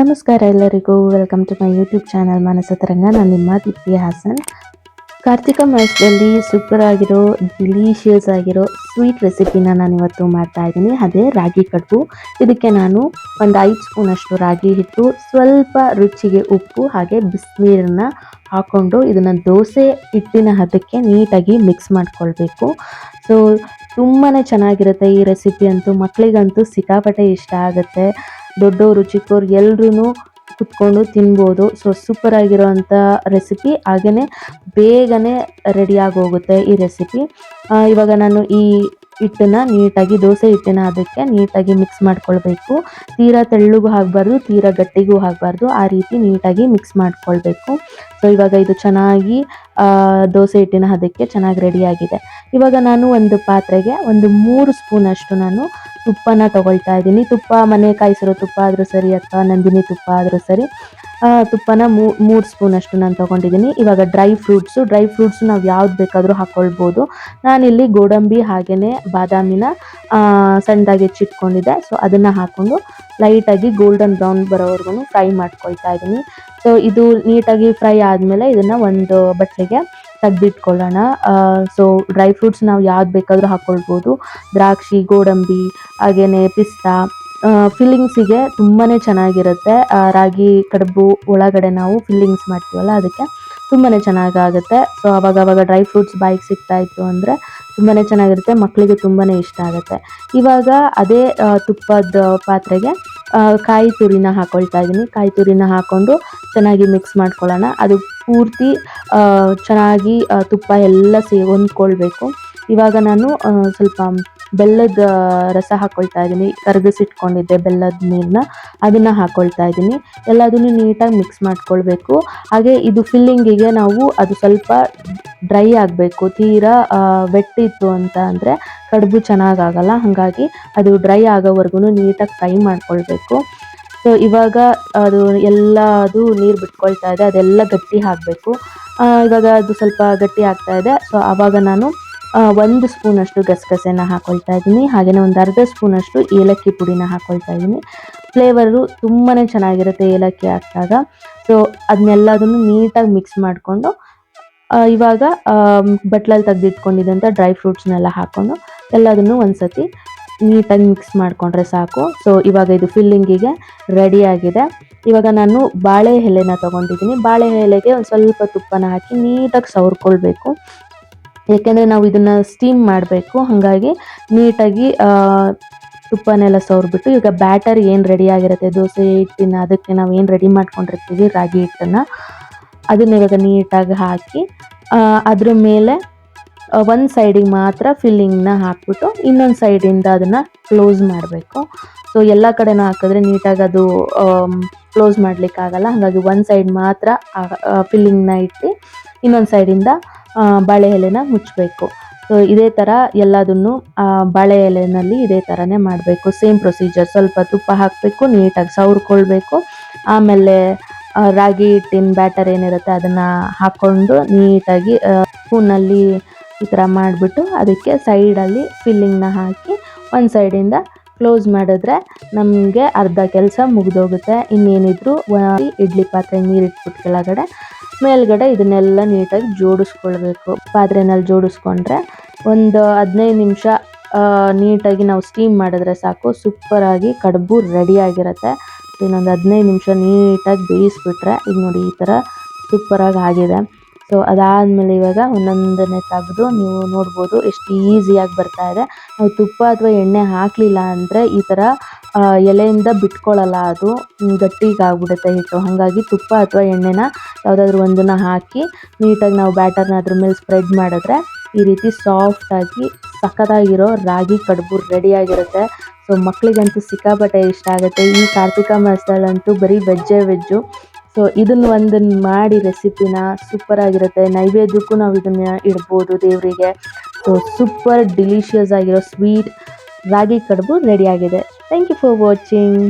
ನಮಸ್ಕಾರ ಎಲ್ಲರಿಗೂ. Welcome to my YouTube channel Manasataranga ನಾನು ನಿಮ್ಮ ದಿವ್ಯ ಹಾಸನ್. ಕಾರ್ತಿಕ ಮಾಸದಲ್ಲಿ ಸೂಪರ್ ಆಗಿರೋ ಡಿಲೀಷಿಯಸ್ ಆಗಿರೋ ಸ್ವೀಟ್ ರೆಸಿಪಿನ ನಾನು ಇವತ್ತು ಮಾಡ್ತಾ ಇದ್ದೀನಿ. ಅದೇ ರಾಗಿ ಕಡುಬು. ಇದಕ್ಕೆ ನಾನು ಒಂದು ಐದು ಸ್ಪೂನಷ್ಟು ರಾಗಿ ಹಿಟ್ಟು, ಸ್ವಲ್ಪ ರುಚಿಗೆ ಉಪ್ಪು, ಹಾಗೆ ಬಿಸಿನೀರನ್ನ ಹಾಕ್ಕೊಂಡು ಇದನ್ನು ದೋಸೆ ಹಿಟ್ಟಿನ ಹದಕ್ಕೆ ನೀಟಾಗಿ ಮಿಕ್ಸ್ ಮಾಡ್ಕೊಳ್ಬೇಕು. ಸೊ ತುಂಬಾ ಚೆನ್ನಾಗಿರುತ್ತೆ ಈ ರೆಸಿಪಿ ಅಂತೂ. ಮಕ್ಕಳಿಗಂತೂ ಸಿಕ್ಕಾಪಟ್ಟೆ ಇಷ್ಟ ಆಗುತ್ತೆ. ದೊಡ್ಡವರು, ಚಿಕ್ಕವರು ಎಲ್ರೂ ಕುತ್ಕೊಂಡು ತಿನ್ಬೋದು. ಸೊ ಸೂಪರ್ ಆಗಿರೋವಂಥ ರೆಸಿಪಿ ಹಾಗೆಯೇ ಬೇಗನೆ ರೆಡಿಯಾಗಿ ಹೋಗುತ್ತೆ ಈ ರೆಸಿಪಿ ಇವಾಗ ನಾನು ಈ ಹಿಟ್ಟನ್ನ ನೀಟಾಗಿ, ದೋಸೆ ಹಿಟ್ಟಿನ ಅದಕ್ಕೆ ನೀಟಾಗಿ ಮಿಕ್ಸ್ ಮಾಡ್ಕೊಳ್ಬೇಕು. ತೀರಾ ತೆಳ್ಳಗೂ ಆಗಬಾರ್ದು, ತೀರಾ ಗಟ್ಟಿಗೂ ಆಗಬಾರ್ದು. ಆ ರೀತಿ ನೀಟಾಗಿ ಮಿಕ್ಸ್ ಮಾಡ್ಕೊಳ್ಬೇಕು. ಸೊ ಇವಾಗ ಇದು ಚೆನ್ನಾಗಿ ದೋಸೆ ಹಿಟ್ಟಿನ ಅದಕ್ಕೆ ಚೆನ್ನಾಗಿ ರೆಡಿಯಾಗಿದೆ ಇವಾಗ ನಾನು ಒಂದು ಪಾತ್ರೆಗೆ ಒಂದು ಮೂರು ಸ್ಪೂನಷ್ಟು ನಾನು ತುಪ್ಪನ ತಗೊಳ್ತಾ ಇದ್ದೀನಿ. ತುಪ್ಪ ಮನೆ ಕಾಯಿಸಿರೋ ತುಪ್ಪ ಆದರೂ ಸರಿ ಅಥವಾ ನಂದಿನಿ ತುಪ್ಪ ಆದರೂ ಸರಿ ತುಪ್ಪನ ಮೂರು ಸ್ಪೂನ್ ಅಷ್ಟು ನಾನು ತಗೊಂಡಿದ್ದೀನಿ. ಇವಾಗ ಡ್ರೈ ಫ್ರೂಟ್ಸು ಡ್ರೈ ಫ್ರೂಟ್ಸ್ ನಾವು ಯಾವ್ದು ಬೇಕಾದರೂ ಹಾಕ್ಕೊಳ್ಬೋದು ನಾನಿಲ್ಲಿ ಗೋಡಂಬಿ ಹಾಗೆಯೇ ಬಾದಾಮಿನ ಸಣ್ಣದಾಗಿ ಹೆಚ್ಚಿಟ್ಕೊಂಡಿದ್ದೆ. ಸೊ ಅದನ್ನು ಹಾಕ್ಕೊಂಡು ಲೈಟಾಗಿ ಗೋಲ್ಡನ್ ಬ್ರೌನ್ ಬರೋವರೆಗೂ ಫ್ರೈ ಮಾಡ್ಕೊಳ್ತಾ ಇದ್ದೀನಿ. ಸೊ ಇದು ನೀಟಾಗಿ ಫ್ರೈ ಆದಮೇಲೆ ಇದನ್ನು ಒಂದು ಬಟ್ಲಿಗೆ ತೆಗ್ದಿಟ್ಕೊಳ್ಳೋಣ. ಸೊ ಡ್ರೈ ಫ್ರೂಟ್ಸ್ ನಾವು ಯಾವ್ದು ಬೇಕಾದರೂ ಹಾಕ್ಕೊಳ್ಬೋದು ದ್ರಾಕ್ಷಿ, ಗೋಡಂಬಿ ಹಾಗೆಯೇ ಪಿಸ್ತಾ ಫಿಲ್ಲಿಂಗ್ಸಿಗೆ ತುಂಬಾ ಚೆನ್ನಾಗಿರುತ್ತೆ. ರಾಗಿ, ಕಡುಬು ಒಳಗಡೆ ನಾವು ಫಿಲ್ಲಿಂಗ್ಸ್ ಮಾಡ್ತೀವಲ್ಲ ಅದಕ್ಕೆ ತುಂಬಾ ಚೆನ್ನಾಗಾಗುತ್ತೆ. ಸೊ ಅವಾಗ ಅವಾಗ ಡ್ರೈ ಫ್ರೂಟ್ಸ್ ಬಾಯಿಗೆ ಸಿಗ್ತಾ ಇತ್ತು ಅಂದರೆ ತುಂಬಾ ಚೆನ್ನಾಗಿರುತ್ತೆ. ಮಕ್ಕಳಿಗೆ ತುಂಬಾ ಇಷ್ಟ ಆಗುತ್ತೆ. ಇವಾಗ ಅದೇ ತುಪ್ಪದ ಪಾತ್ರೆಗೆ ಕಾಯಿ ತುರಿನ ಹಾಕೊಳ್ತಾ ಇದ್ದೀನಿ ಕಾಯಿ ತುರಿನ ಹಾಕ್ಕೊಂಡು ಚೆನ್ನಾಗಿ ಮಿಕ್ಸ್ ಮಾಡ್ಕೊಳ್ಳೋಣ. ಅದು ಪೂರ್ತಿ ಚೆನ್ನಾಗಿ ತುಪ್ಪ ಎಲ್ಲ ಸೇ ಹೊಂದ್ಕೊಳ್ಬೇಕು ಇವಾಗ ನಾನು ಸ್ವಲ್ಪ ಬೆಲ್ಲದ ರಸ ಹಾಕ್ಕೊಳ್ತಾ ಇದ್ದೀನಿ. ಕರಗಿಸಿಟ್ಕೊಂಡಿದ್ದೆ ಬೆಲ್ಲದ ನೀರನ್ನ ಅದನ್ನು ಹಾಕ್ಕೊಳ್ತಾ ಇದ್ದೀನಿ. ಎಲ್ಲದನ್ನು ನೀಟಾಗಿ ಮಿಕ್ಸ್ ಮಾಡ್ಕೊಳ್ಬೇಕು. ಹಾಗೆ ಇದು ಫಿಲ್ಲಿಂಗಿಗೆ ನಾವು ಅದು ಸ್ವಲ್ಪ ಡ್ರೈ ಆಗಬೇಕು. ತೀರಾ ವೆಟ್ ಇತ್ತು ಅಂತ ಅಂದರೆ ಕಡುಬು ಚೆನ್ನಾಗಾಗಲ್ಲ. ಹಾಗಾಗಿ ಅದು ಡ್ರೈ ಆಗೋವರೆಗೂ ನೀಟಾಗಿ ಫ್ರೈ ಮಾಡ್ಕೊಳ್ಬೇಕು. ಸೊ ಇವಾಗ ಅದು ಎಲ್ಲ ಅದು ನೀರು ಬಿಟ್ಕೊಳ್ತಾ ಇದೆ. ಅದೆಲ್ಲ ಗಟ್ಟಿ ಹಾಕಬೇಕು. ಇವಾಗ ಅದು ಸ್ವಲ್ಪ ಗಟ್ಟಿ ಆಗ್ತಾ ಇದೆ. ಸೊ ಆವಾಗ ನಾನು ಒಂದು ಸ್ಪೂನಷ್ಟು ಗಸಗಸೆನ ಹಾಕ್ಕೊಳ್ತಾ ಇದ್ದೀನಿ. ಹಾಗೆಯೇ ಒಂದು ಅರ್ಧ ಸ್ಪೂನಷ್ಟು ಏಲಕ್ಕಿ ಪುಡಿನ ಹಾಕ್ಕೊಳ್ತಾ ಇದ್ದೀನಿ. ಫ್ಲೇವರು ತುಂಬಾ ಚೆನ್ನಾಗಿರುತ್ತೆ ಏಲಕ್ಕಿ ಹಾಕಿದಾಗ. ಸೊ ಅದನ್ನೆಲ್ಲದನ್ನು ನೀಟಾಗಿ ಮಿಕ್ಸ್ ಮಾಡಿಕೊಂಡು ಇವಾಗ ಬಟ್ಲಲ್ಲಿ ತೆಗೆದಿಟ್ಕೊಂಡಿದ್ದಂಥ ಡ್ರೈ ಫ್ರೂಟ್ಸ್ನೆಲ್ಲ ಹಾಕ್ಕೊಂಡು ಎಲ್ಲದನ್ನು ಒಂದ್ಸತಿ ನೀಟಾಗಿ ಮಿಕ್ಸ್ ಮಾಡಿಕೊಂಡ್ರೆ ಸಾಕು. ಸೊ ಇವಾಗ ಇದು ಫಿಲ್ಲಿಂಗಿಗೆ ರೆಡಿಯಾಗಿದೆ ಇವಾಗ ನಾನು ಬಾಳೆ ಎಲೆನ ತೊಗೊಂಡಿದ್ದೀನಿ. ಬಾಳೆ ಎಲೆಗೆ ಒಂದು ಸ್ವಲ್ಪ ತುಪ್ಪನ ಹಾಕಿ ನೀಟಾಗಿ ಸವರ್ಕೊಳ್ಬೇಕು. ಯಾಕೆಂದರೆ ನಾವು ಇದನ್ನು ಸ್ಟೀಮ್ ಮಾಡಬೇಕು. ಹಾಗಾಗಿ ನೀಟಾಗಿ ತುಪ್ಪನೆಲ್ಲ ಸವರ್ಬಿಟ್ಟು ಈಗ ಬ್ಯಾಟರ್ ಏನು ರೆಡಿ ಆಗಿರುತ್ತೆ, ದೋಸೆ, ಹಿಟ್ಟಿನ ಅದಕ್ಕೆ ನಾವು ಏನು ರೆಡಿ ಮಾಡ್ಕೊಂಡಿರ್ತೀವಿ, ರಾಗಿ ಹಿಟ್ಟನ್ನು. ಅದನ್ನ ಇವಾಗ ನೀಟಾಗಿ ಹಾಕಿ ಅದ್ರ ಮೇಲೆ ಒಂದು ಸೈಡಿಗೆ ಮಾತ್ರ ಫಿಲ್ಲಿಂಗ್ನ ಹಾಕ್ಬಿಟ್ಟು ಇನ್ನೊಂದು ಸೈಡಿಂದ ಅದನ್ನು ಕ್ಲೋಸ್ ಮಾಡಬೇಕು. ಸೊ ಎಲ್ಲ ಕಡೆನೂ ಹಾಕಿದ್ರೆ ನೀಟಾಗಿ ಅದು ಕ್ಲೋಸ್ ಮಾಡಲಿಕ್ಕಾಗಲ್ಲ. ಹಾಗಾಗಿ ಒಂದು ಸೈಡ್ ಮಾತ್ರ ಫಿಲ್ಲಿಂಗ್ನ ಇಟ್ಟು ಇನ್ನೊಂದು ಸೈಡಿಂದ ಬಾಳೆ ಎಲೆನ ಮುಚ್ಚಬೇಕು ಸೊ ಇದೇ ಥರ ಎಲ್ಲದನ್ನು ಬಾಳೆ ಎಲೆನಲ್ಲಿ ಇದೇ ಥರನೇ ಮಾಡಬೇಕು. ಸೇಮ್ ಪ್ರೊಸೀಜರ್ ಸ್ವಲ್ಪ ತುಪ್ಪ ಹಾಕಬೇಕು, ನೀಟಾಗಿ ಸವ್ರ್ಕೊಳ್ಬೇಕು. ಆಮೇಲೆ ರಾಗಿ ಹಿಟ್ಟಿನ ಬ್ಯಾಟರ್ ಏನಿರುತ್ತೆ ಅದನ್ನು ಹಾಕ್ಕೊಂಡು ನೀಟಾಗಿ ಸ್ಪೂನಲ್ಲಿ ಈ ಥರ ಮಾಡಿಬಿಟ್ಟು ಅದಕ್ಕೆ ಸೈಡಲ್ಲಿ ಫಿಲ್ಲಿಂಗ್ನ ಹಾಕಿ, ಒಂದು ಸೈಡಿಂದ ಕ್ಲೋಸ್ ಮಾಡಿದ್ರೆ ನಮಗೆ ಅರ್ಧ ಕೆಲಸ ಮುಗಿದೋಗುತ್ತೆ. ಇನ್ನೇನಿದ್ರು ಇಡ್ಲಿ ಪಾತ್ರೆ ನೀರಿಟ್ಬಿಟ್ಟು ಕೆಳಗಡೆ. ಮೇಲ್ಗಡೆ ಇದನ್ನೆಲ್ಲ ನೀಟಾಗಿ ಜೋಡಿಸ್ಕೊಳ್ಬೇಕು. ಪಾತ್ರೆನಲ್ಲಿ ಜೋಡಿಸ್ಕೊಂಡ್ರೆ ಒಂದು ಹದಿನೈದು ನಿಮಿಷ ನೀಟಾಗಿ ನಾವು ಸ್ಟೀಮ್ ಮಾಡಿದ್ರೆ ಸಾಕು. ಸೂಪರಾಗಿ ಕಡುಬು ರೆಡಿಯಾಗಿರುತ್ತೆ ಇನ್ನೊಂದು ಹದಿನೈದು ನಿಮಿಷ ನೀಟಾಗಿ ಬೇಯಿಸ್ಬಿಟ್ರೆ ಈಗ ನೋಡಿ ಈ ಥರ ಸೂಪರಾಗಿ ಆಗಿದೆ. ಸೊ ಅದಾದಮೇಲೆ ಇವಾಗ ಒಂದೊಂದನ್ನೇ ತೆಗೆದು ನೀವು ನೋಡ್ಬೋದು ಎಷ್ಟು ಈಸಿಯಾಗಿ ಬರ್ತಾ ಇದೆ. ನಾವು ತುಪ್ಪ ಅಥವಾ ಎಣ್ಣೆ ಹಾಕಲಿಲ್ಲ ಅಂದರೆ ಈ ಥರ ಎಲೆಯಿಂದ ಬಿಟ್ಕೊಳ್ಳಲ್ಲ ಅದು. ಗಟ್ಟಿಗಾಗ್ಬಿಡುತ್ತೆ ಹಿಟ್ಟು. ಹಾಗಾಗಿ ತುಪ್ಪ ಅಥವಾ ಎಣ್ಣೆನ ಯಾವುದಾದ್ರೂ ಒಂದನ್ನು ಹಾಕಿ ನೀಟಾಗಿ ನಾವು ಬ್ಯಾಟರ್ನ ಅದ್ರ ಮೇಲೆ ಸ್ಪ್ರೆಡ್ ಮಾಡಿದ್ರೆ ಈ ರೀತಿ ಸಾಫ್ಟಾಗಿ ಸಖತ್ತಾಗಿರೋ ರಾಗಿ ಕಡುಬು ರೆಡಿಯಾಗಿರುತ್ತೆ. ಸೊ ಮಕ್ಕಳಿಗಂತೂ ಸಿಕ್ಕಾಪಟ್ಟೆ ಇಷ್ಟ ಆಗುತ್ತೆ. ಈ ಕಾರ್ತಿಕ ಮಾಸದಲ್ಲಂತೂ ಬರೀ ವೆಜ್ಜೇ ವೆಜ್ಜು ಸೊ ಇದನ್ನ ಒಂದನ್ನು ಮಾಡಿ ರೆಸಿಪಿನ ಸೂಪರ್ ಆಗಿರುತ್ತೆ. ನೈವೇದ್ಯಕ್ಕೂ ನಾವು ಇದನ್ನ ಇಡ್ಬೋದು ದೇವರಿಗೆ. ಸೊ ಸೂಪರ್ ಡಿಲಿಷಿಯಸ್ ಆಗಿರೋ ಸ್ವೀಟ್ ರಾಗಿ ಕಡುಬು ರೆಡಿಯಾಗಿದೆ ಥ್ಯಾಂಕ್ ಯು ಫಾರ್ ವಾಚಿಂಗ್